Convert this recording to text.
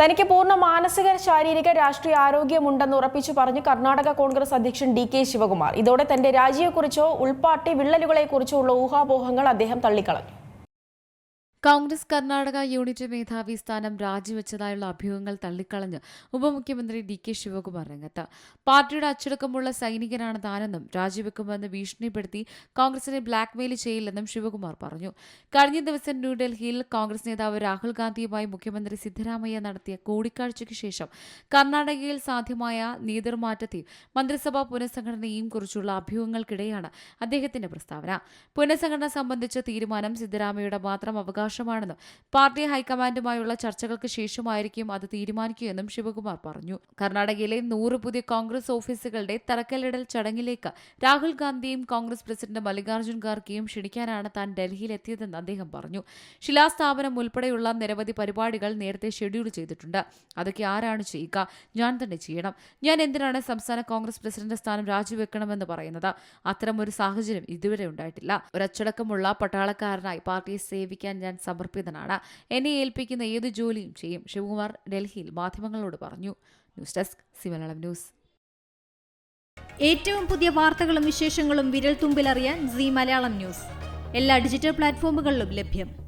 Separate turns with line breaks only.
തനിക്ക് പൂർണ മാനസിക ശാരീരിക രാഷ്ട്രീയ ആരോഗ്യമുണ്ടെന്ന് ഉറപ്പിച്ചു പറഞ്ഞു കർണാടക കോൺഗ്രസ് അധ്യക്ഷൻ ഡി കെ ശിവകുമാർ. ഇതോടെ തന്റെ രാജിയെക്കുറിച്ചോ ഉൾപ്പാട്ടി വിള്ളലുകളെക്കുറിച്ചോ ഉള്ള ഊഹാപോഹങ്ങൾ അദ്ദേഹം തള്ളിക്കളഞ്ഞു.
കോൺഗ്രസ് കർണാടക യൂണിറ്റ് മേധാവി സ്ഥാനം രാജിവെച്ചതായുള്ള അഭ്യൂഹങ്ങൾ തള്ളിക്കളഞ്ഞ് ഉപമുഖ്യമന്ത്രി ഡി കെ ശിവകുമാർ രംഗത്ത്. പാർട്ടിയുടെ അച്ചടക്കമുള്ള സൈനികനാണ് താനെന്നും രാജിവെക്കുമെന്ന് ഭീഷണിപ്പെടുത്തി കോൺഗ്രസിനെ ബ്ലാക്ക്മെയിൽ ചെയ്യില്ലെന്നും ശിവകുമാർ പറഞ്ഞു. കഴിഞ്ഞ ദിവസം ന്യൂഡൽഹിയിൽ കോൺഗ്രസ് നേതാവ് രാഹുൽ ഗാന്ധിയുമായി മുഖ്യമന്ത്രി സിദ്ധരാമയ്യ നടത്തിയ കൂടിക്കാഴ്ചയ്ക്ക് ശേഷം കർണാടകയിൽ സാധ്യമായ നേതൃമാറ്റത്തെയും മന്ത്രിസഭാ പുനഃസംഘടനയെയും കുറിച്ചുള്ള അഭ്യൂഹങ്ങൾക്കിടെയാണ് അദ്ദേഹത്തിന്റെ പ്രസ്താവന. പുനഃസംഘടന സംബന്ധിച്ച തീരുമാനം സിദ്ധരാമയ്യയുടെ മാത്രം അവകാശമാണെന്നും പാർട്ടി ഹൈക്കമാൻഡുമായുള്ള ചർച്ചകൾക്ക് ശേഷമായിരിക്കും അത് തീരുമാനിക്കുകയെന്നും ശിവകുമാർ പറഞ്ഞു. കർണാടകയിലെ നൂറ് പുതിയ കോൺഗ്രസ് ഓഫീസുകളുടെ തറക്കല്ലിടൽ ചടങ്ങിലേക്ക് രാഹുൽ ഗാന്ധിയും കോൺഗ്രസ് പ്രസിഡന്റ് മല്ലികാർജുൻ ഖാർഗെയും ക്ഷണിക്കാനാണ് താൻ ഡൽഹിയിലെത്തിയതെന്ന് അദ്ദേഹം പറഞ്ഞു. ശിലാസ്ഥാപനം ഉൾപ്പെടെയുള്ള നിരവധി പരിപാടികൾ നേരത്തെ ഷെഡ്യൂൾ ചെയ്തിട്ടുണ്ട്. അതൊക്കെ ആരാണ് ചെയ്യുക? ഞാൻ തന്നെ ചെയ്യണം. ഞാൻ എന്തിനാണ് സംസ്ഥാന കോൺഗ്രസ് പ്രസിഡന്റ് സ്ഥാനം രാജിവെക്കണമെന്ന് പറയുന്നത്? അത്തരം ഒരു സാഹചര്യം ഇതുവരെ ഉണ്ടായിട്ടില്ല. ഒരച്ചടക്കമുള്ള പട്ടാളക്കാരനായി പാർട്ടിയെ സേവിക്കാൻ ഞാൻ സമർപ്പിതനാണ്. എന്നെ ഏൽപ്പിക്കുന്ന ഏത് ജോലിയും ചെയ്യും ശിവകുമാർ ഡൽഹിയിൽ മാധ്യമങ്ങളോട് പറഞ്ഞു. News desk സിമലയാളം news.
ഏറ്റവും പുതിയ വാർത്തകളും വിശേഷങ്ങളും വിരൽ തുമ്പിലറിയാൻ സി മലയാളം ന്യൂസ്. എല്ലാ ഡിജിറ്റൽ പ്ലാറ്റ്ഫോമുകളിലും ലഭ്യം.